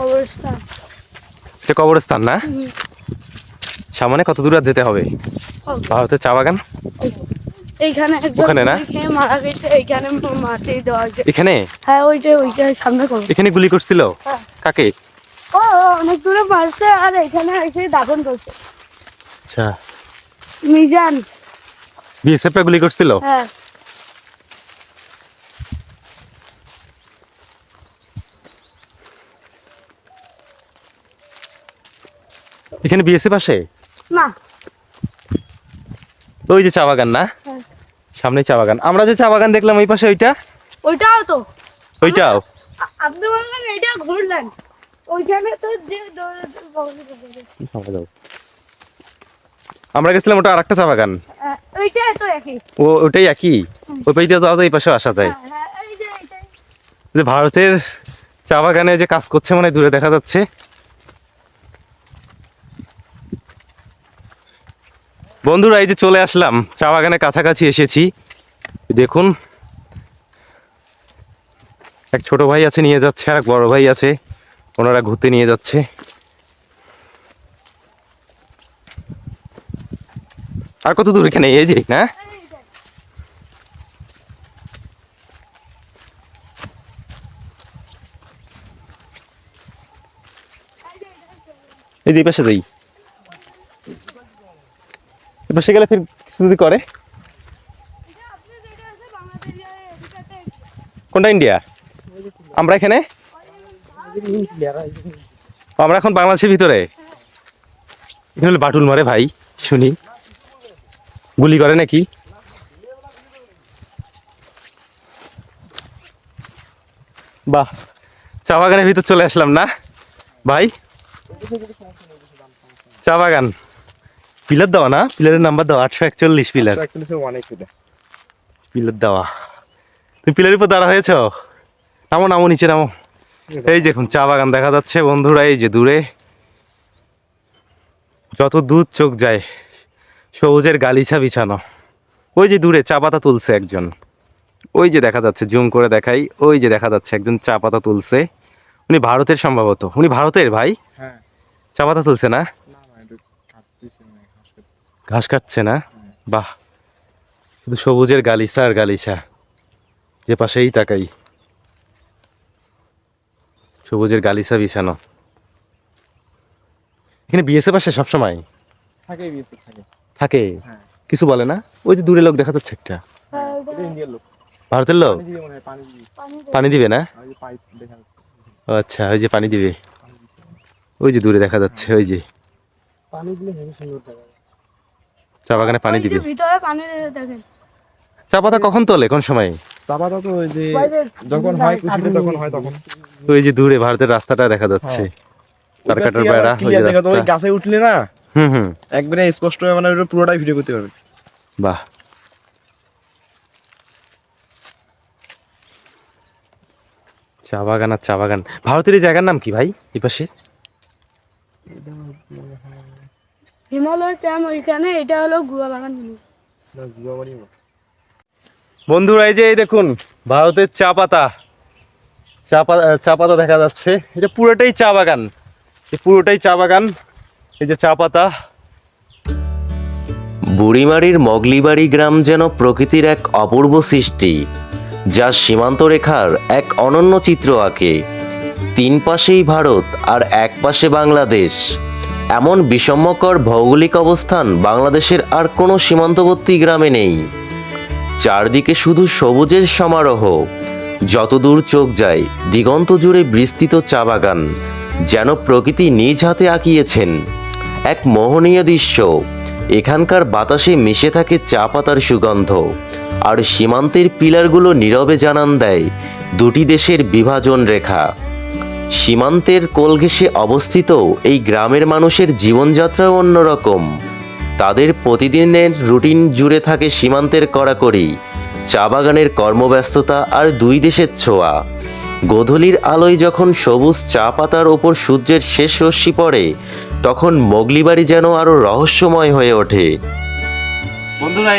কবরস্থান। এটা কবরস্থান না। সামনে কত দূর আর যেতে হবে? ভারতের চা বাগান? এইখানে ওখানে না? মারা গেছে এইখানে মাটি দেওয়া এখানে? হ্যাঁ ওইটা ওইটা সামনে এখানে গুলি করছিল? হ্যাঁ। কাকে? ও অনেক দূরে মারছে আর এখানে এসে দাফন করছে। আচ্ছা। মিজান। বিএসএফ গুলি করছিল? হ্যাঁ। এখানে বিএসএফ আসে? না। ওই যে চা বাগান না? হ্যাঁ। সামনে চা বাগান। আমরা যে চা বাগান দেখলাম ওই পাশে ওইটা? ওইটাও তো। ওইটাও? আপনি বলবেন এইটা ঘুরলেন। ওইখানে তো যে আমরা গেছিলাম ওটা আরেকটা চা বাগান। ওইটাই তো একই। ও ওটাই একই? ওই পাশ দিয়ে যাওয়া যায় এই পাশে আসা যায়। হ্যাঁ, হ্যাঁ, এই যে এইটাই। যে ভারতের চা বাগানে যে কাজ করছে মানে দূরে দেখা যাচ্ছে। বন্ধুরা, এই যে চলে আসলাম। চা বাগানের কাছাকাছি এসেছি। দেখুন, এক ছোট ভাই আছে, নিয়ে যাচ্ছে, আর এক বড় ভাই আছে, ওনারা ঘুরতে নিয়ে যাচ্ছে। আর কত দূর এখানে? এই যে এইটাই। এই যে পাশে যাই। পাশে গেলে ফির যদি করে? কোনটা ইন্ডিয়া আমরা এখানে? আমরা এখন বাংলাদেশের ভিতরে? এখানে হলো বাটুল মারে ভাই, শুনি। গুলি করে নাকি? বাহ, চা বাগানের ভিতর চলে আসলাম না? ভাই? চা বাগান। পিলার দেওয়া না? পিলারের নাম্বার দেওয়া আটশো একচল্লিশ পিলার পিলার দেওয়া। তুমি পিলারের উপর দাঁড়া হয়েছ? নামো নামো নিচে নামো। এই দেখুন চা বাগান দেখা যাচ্ছে বন্ধুরা এই যে দূরে। যত দূর চোখ যায় সবুজের গালিছা বিছানো। ওই যে দূরে চা পাতা তুলছে একজন। ওই যে দেখা যাচ্ছে জুম করে দেখাই। ওই যে দেখা যাচ্ছে একজন চা পাতা তুলছে। উনি ভারতের সম্ভবত। উনি ভারতের ভাই? হ্যাঁ। চা পাতা তুলছে না না না একটু কাটতেছি না ঘাস কাটতেছি। ঘাস কাটছে না? বাহ। শুধু সবুজের গালিচা আর গালিচা। যে পাশেই তাকাই। সবুজের গালিচা বিছানো। এখানে বিএসএফ আসে সবসময়? থাকে বিএসএফ থাকে। থাকে? হ্যাঁ। কিছু বলে না? ওই যে দূরে লোক দেখা যাচ্ছে একটা। ভারতের লোক? পানি দিবে না? আচ্ছা ওই যে পানি দিবে। ওই যে দূরে দেখা যাচ্ছে ওই যে। পানি দিলে সুন্দর চা বাগানে পানি ওই দিবে। ভিতরে পানি দেখেন। চা পাতা কখন তোলে? কোন সময়? চাপাটা তো ওই যে যখন হয় তখন হয় তখন। ওই যে দূরে ভারতের রাস্তাটা দেখা যাচ্ছে। তার কাটার বেড়া ওই যে ক্লিয়ার দেখা যায় ওই গাছে উঠলে না হুম হুম। একবারে স্পষ্ট হয়ে মানে পুরোটাই ভিডিও করতে পারবে। বাহ। চা বাগান আর চা বাগান। ভারতের এই জায়গার নাম কি ভাই এই পাশে? হিমালয় ক্যাম্প ওইখানে এটা হলো গুয়া বাগান বন্ধুরা এই যে এই দেখুন ভারতের চা পাতা। চা পাতা চা পাতা দেখা যাচ্ছে। এটা পুরোটাই চা বাগান। এই পুরোটাই চা বাগান। এই যে চা পাতা। বুড়িমারির মগলিবাড়ি গ্রাম যেন প্রকৃতির এক অপূর্ব সৃষ্টি যা সীমান্ত রেখার এক অনন্য চিত্র আঁকে। তিন পাশেই ভারত আর এক পাশে বাংলাদেশ। এমন বিষম্যকর ভৌগোলিক অবস্থান বাংলাদেশের আর কোনো সীমান্তবর্তী গ্রামে নেই। চারদিকে শুধু সবুজের সমারোহ। যতদূর চোখ যায়, দিগন্ত জুড়ে বিস্তৃত চা বাগান, যেন প্রকৃতি নিজ হাতে আঁকিয়েছেন। এক মোহনীয় দৃশ্য, এখানকার বাতাসে মিশে থাকে চা পাতার সুগন্ধ, আর সীমান্তের পিলারগুলো নীরবে জানান দেয় দুটি দেশের বিভাজন রেখা। সীমান্তের কোল ঘেঁষে অবস্থিত এই গ্রামের মানুষের জীবনযাত্রাও অন্যরকম। তাদের প্রতিদিনের রুটিন জুড়ে থাকে সীমান্তের কড়াকড়ি, চা বাগানের কর্মব্যস্ততা আর দুই দেশের ছোঁয়া। গোধূলির আলোয় যখন সবুজ চা পাতার ওপর সূর্যের শেষ রশ্মি পড়ে, তখন মোগলিবাড়ি যেন আরও রহস্যময় হয়ে ওঠে। বন্ধুরা